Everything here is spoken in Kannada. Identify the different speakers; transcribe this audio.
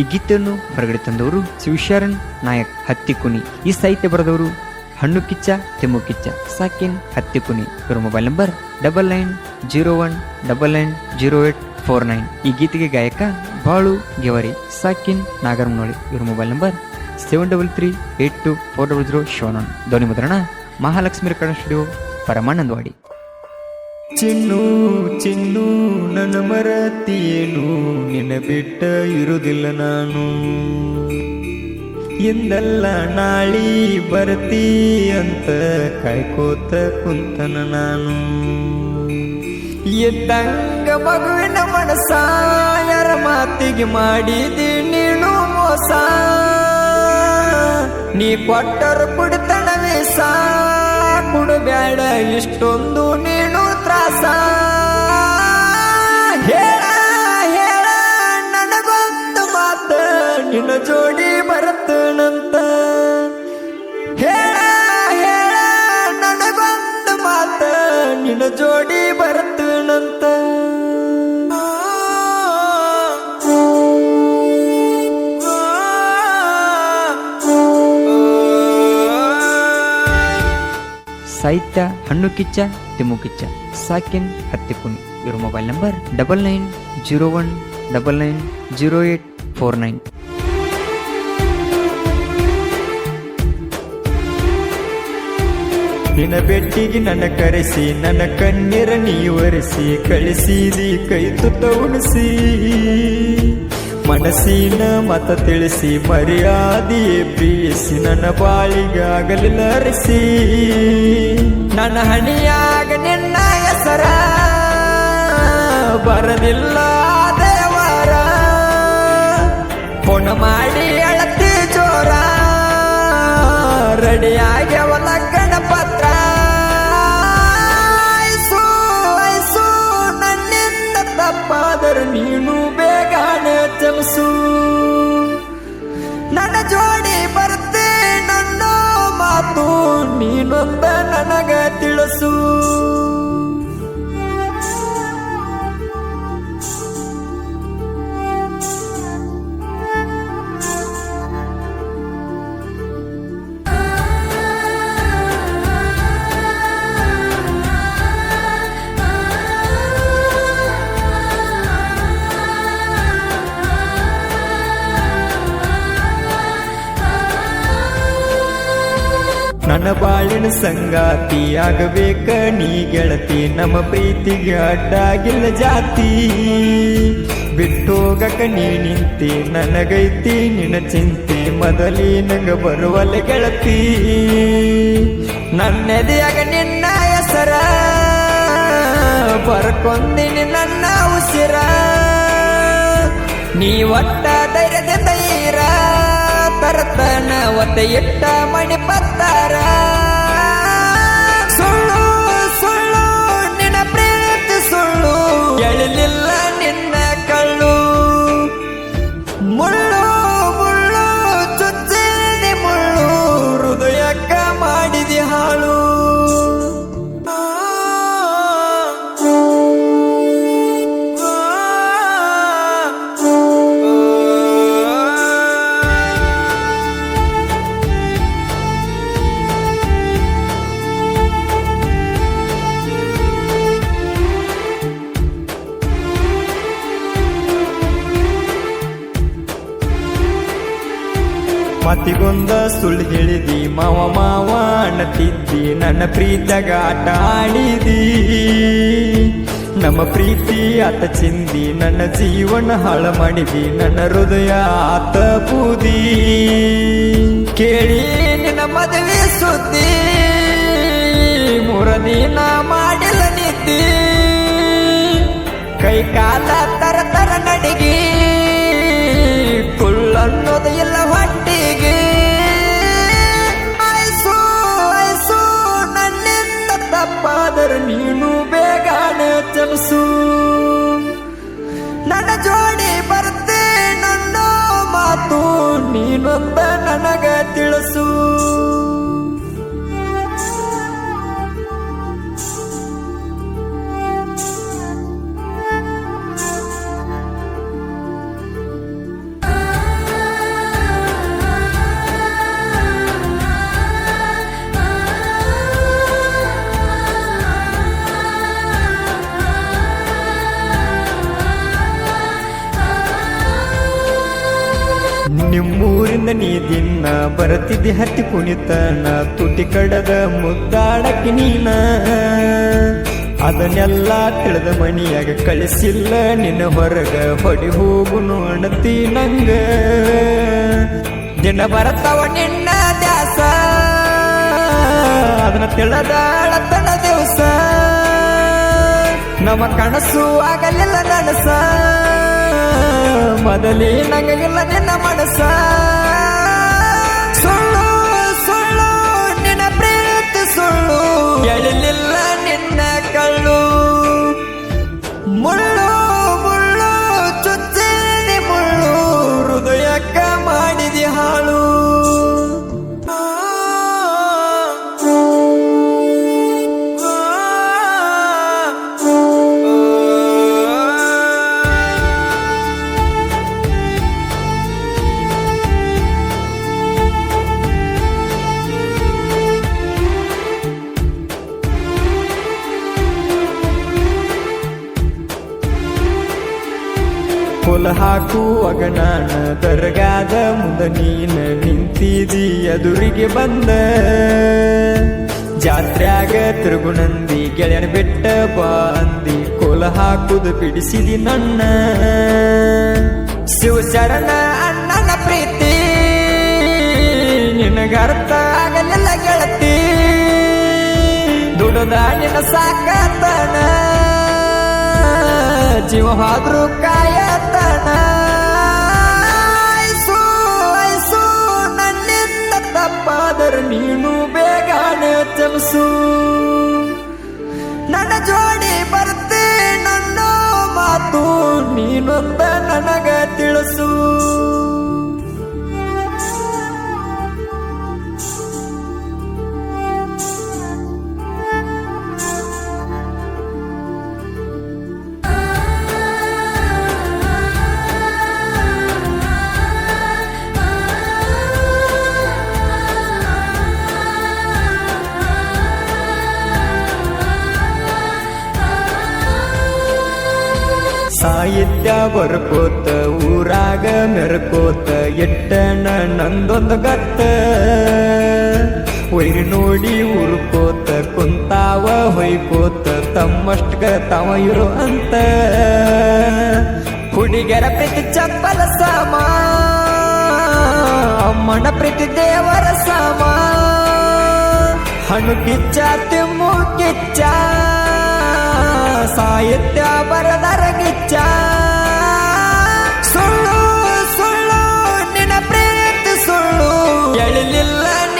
Speaker 1: ಈ ಗೀತೆಯನ್ನು ಹೊರಗಡೆ ತಂದವರು ಶಿವಶರಣ್ ನಾಯಕ್ ಹತ್ತಿಕುನಿ. ಈ ಸಾಹಿತ್ಯ ಬರೆದವರು ಹಣ್ಣು ಕಿಚ್ಚ ತೆಮ್ಮು ಕಿಚ್ಚ. ಸಾಕಿನ್ ಹತ್ತಿಕುನಿ. ಇವರ mobile number double nine zero one double nine zero eight four nine. ಈ ಗೀತೆಗೆ ಗಾಯಕ ಬಾಳು ಗೆವರಿ, ಸಾಕಿನ್ ನಾಗರಮನೋಳಿ. ಇವರ mobile number seven double three eight two four double zero seven ಧ್ವನಿ ಮುದ್ರಣ ಮಹಾಲಕ್ಷ್ಮಿ ರೆಕಾರ್ಡ್ ಸ್ಟುಡಿಯೋ ಪರಮಾನಂದವಾಡಿ. ಚಿನ್ನು ಚಿನ್ನು, ನನ್ನ ಮರತಿಯೇನು? ನಿನ್ನ ಬಿಟ್ಟ ಇರುವುದಿಲ್ಲ ನಾನು. ಎಂದಲ್ಲ ನಾಳಿ ಬರ್ತೀ ಅಂತ ಕಾಯ್ಕೋತ ಕುಂತನ ನಾನು. ಎದ್ದಂಗ ಮಗುವಿನ ಮನಸ ಯಾರ ಮಾತಿಗೆ ಮಾಡಿದಿ ನೀನು ಮೋಸ? ನೀ ಕೊಟ್ಟರು ಕುಡಿತನವೇ ಸಾ? ಕುಡಬೇಡ ಇಷ್ಟೊಂದು ನೀನು ತ್ರಾಸ ಹೇಳ ಹೇಳ, ನನಗೊಂದು ಮಾತ ನಿನ್ನ ಜೋಡಿ ಬರತ್ತನಂತ ಹೇಳ ಹೇಳ, ನನಗೊಂದು ಮಾತ ನಿನ್ನ ಜೋಡಿ ಬರತ್ತನಂತ ಸಾಹಿತ್ಯ, ಹಣ್ಣು ಕಿಚ್ಚ, ತಿಮ್ಮು ಕಿಚ್ಚ. ಸಾಕಿನ್ ಹತ್ತಿಕುನ್ ಇವ್ರ mobile number double nine zero one double nine zero eight four nine ನಿನ್ನ ಬೆಟ್ಟಿಗೆ ನನ್ನ ಕರೆಸಿ, ನನ್ನ ಕಣ್ಣೀರ ನೀವರಿಸಿ ಕಳಿಸಿದಿ, ಕೈ ತುತ್ತ ಉಣಿಸಿ. ಮನಸ್ಸಿನ ಮತ ತಿಳಿಸಿ, ಮರ್ಯಾದೆಯೇ ಬೀಳಿಸಿ ನನ್ನ ಬಾಳಿಗಾಗಲಿಲ್ಲ ಅರಿಸಿ ನನ್ನ ಹಣಿಯಾಗ ನಿನ್ನ ಬರದಿಲ್ಲ ದೇವರ. ಫೋನ್ ಮಾಡಿ ಅಳತಿ ಜೋರ. ರೆಡಿಯಾಗ್ಯವನ ಗಣಪತ್ರ ಪತ್ರ. ಐಸು ಐಸು, ನನ್ನಿಂದ ತಪ್ಪಾದರೂ ನೀನು ಬೇಗನೆ ಚಮಸು ನನ್ನ ಜೋಡಿ ಬರುತ್ತೆ ನನ್ನ ಮಾತು, ನೀನೊಂದ ನನಗ ತಿಳಿಸು. ನನ್ನ ಬಾಳಿನ ಸಂಗಾತಿ ಆಗಬೇಕ ನೀ ಗೆಳತಿ, ನಮ್ಮ ಪ್ರೀತಿಗೆ ಅಡ್ಡಾಗಿಲ್ಲ ಜಾತಿ. ಬಿಟ್ಟೋಗಕ ನೀ ನಿಂತಿ, ನನಗೈತಿ ನಿನ್ನ ಮೊದಲೇ ಮೊದಲಿನಂಗ ಬರುವಲ್ಲ ಗೆಳತಿ. ನನ್ನೆದೆಯಾಗ ನಿನ್ನ ಹೆಸರ, ಬರ್ಕೊಂದಿನಿ ನನ್ನ ಉಸಿರ. ನೀ ಒಟ್ಟ ಧೈರ್ಯದಿಂದ ಇರ. ತರತನ ಒತ್ತ ಇಟ್ಟ ಮಣಿ ಪತ್ತಾರ. ಸುಳ್ಳು ಸುಳ್ಳು ನಿನ್ನ ಪ್ರೀತಿ ಸುಳ್ಳು. ಎಳಲಿಲ್ಲ ಮತಿಗೊಂದ ಸುಳ್ಳು ಹೇಳಿದಿ, ಮಾವ ಮಾವ ಅನ್ನತಿದ್ದಿ, ನನ್ನ ಪ್ರೀತಗ ಆಟ ಆಡಿದಿ. ನಮ್ಮ ಪ್ರೀತಿ ಆತ ಚಿಂದಿ, ನನ್ನ ಜೀವನ ಹಾಳ ಮಾಡಿದಿ, ನನ್ನ ಹೃದಯ ಆತ ಬೂದಿ. ಕೇಳಿ ನಿನ್ನ ಮದುವೆ ಸುದ್ದಿ ಮೂರ ದಿನ ಮಾಡಿಲ್ಲ ನಿದ್ದಿ. ಕೈ ಕಾಲ ನೀನೊಂದ ನನಗ
Speaker 2: ನೀ ದಿನ ಬರತಿದ್ದೆ ಹತ್ತಿ ಕುಣಿತನ ತುಟಿ ಕಡದ ಮುದ್ದಾಡಕ್ಕೆ ನೀನ. ಅದನ್ನೆಲ್ಲ ತಿಳಿದ ಮಣಿಯಾಗ ಕಳಿಸಿಲ್ಲ, ನಿನ್ನ ಹೊರಗ ಹೊಡಿ ಹೋಗು ನೋಡತಿ ನಂಗ. ದಿನ ಬರತವ ನಿನ್ನ ದ್ಯಾಸ, ಅದನ್ನ ತಿಳಿದಾಳತನ ದಿವಸ. ನಮ್ಮ ಕನಸು ಆಗಲಿಲ್ಲ ನನಸ. ಮೊದಲೇ ನಂಗಿಲ್ಲ ನಿನ್ನ ಮನಸ ಸುಳ್ಳು ಸುಳ್ಳು ನಿನ್ನ ಪ್ರೀತಿ ಸುಳ್ಳು. ಎಳಿಲಿಲ್ಲ ಹೊಲ ಹಾಕುವಾಗ ನಾನ ದರ್ಗಾದ ಮುಂದ ನೀನ ನಿಂತಿದಿ ಎದುರಿಗೆ ಬಂದ. ಜಾತ್ರ್ಯಾಗ ತಿರುಗುನಂದಿ ಗೆಳೆಯನ ಬೆಟ್ಟ ಬಾ ಅಂದಿ ಕೋಲ ಹಾಕುದು ಬಿಡಿಸಿದಿ ನನ್ನ. ಶಿವಶರಣ ಅಣ್ಣನ ಪ್ರೀತಿ ನಿನಗರ್ಥ ಆಗಲಿಲ್ಲ ಗೆಳತಿ. ದುಡದ ನಿನ್ನ ಸಾಕತನ. ಜೀವ ಹಾದ್ರು ಕಾಯತನ ಐಸು ನನ್ನಿಂದ ತಪ್ಪಾದರೆ ನೀನು ಬೇಗನೆ ಚಮಸು ನನ್ನ ಜೋಡಿ ಬರ್ತೆ ನನ್ನ ಮಾತು ನೀನೊಂದ ನನಗ ತಿಳಿಸು. ಸಾಹಿತ್ಯ ಬರ್ಕೋತ, ಊರಾಗ ಮೆರ್ಕೋತ ಎಟ್ಟನ ನಂದೊಂದು ಗತ್ತ. ಹೊಯ್ ನೋಡಿ ಉರ್ಕೋತ ಕುಂತಾವ ಹೊಯ್ಕೋತ ತಮ್ಮಷ್ಟಗ ತಾವ ಇರು ಅಂತ. ಹುಡುಗರ ಪ್ರೀತಿ ಚಪ್ಪಲ ಸಾಮ, ಅಮ್ಮನ ಪ್ರೀತಿ ದೇವರ ಸಾಮ. ಹಣ್ಣು ಕಿಚ್ಚ, ತಿಮ್ಮು ಕಿಚ್ಚ, ಸಾಹಿತ್ಯ Still I need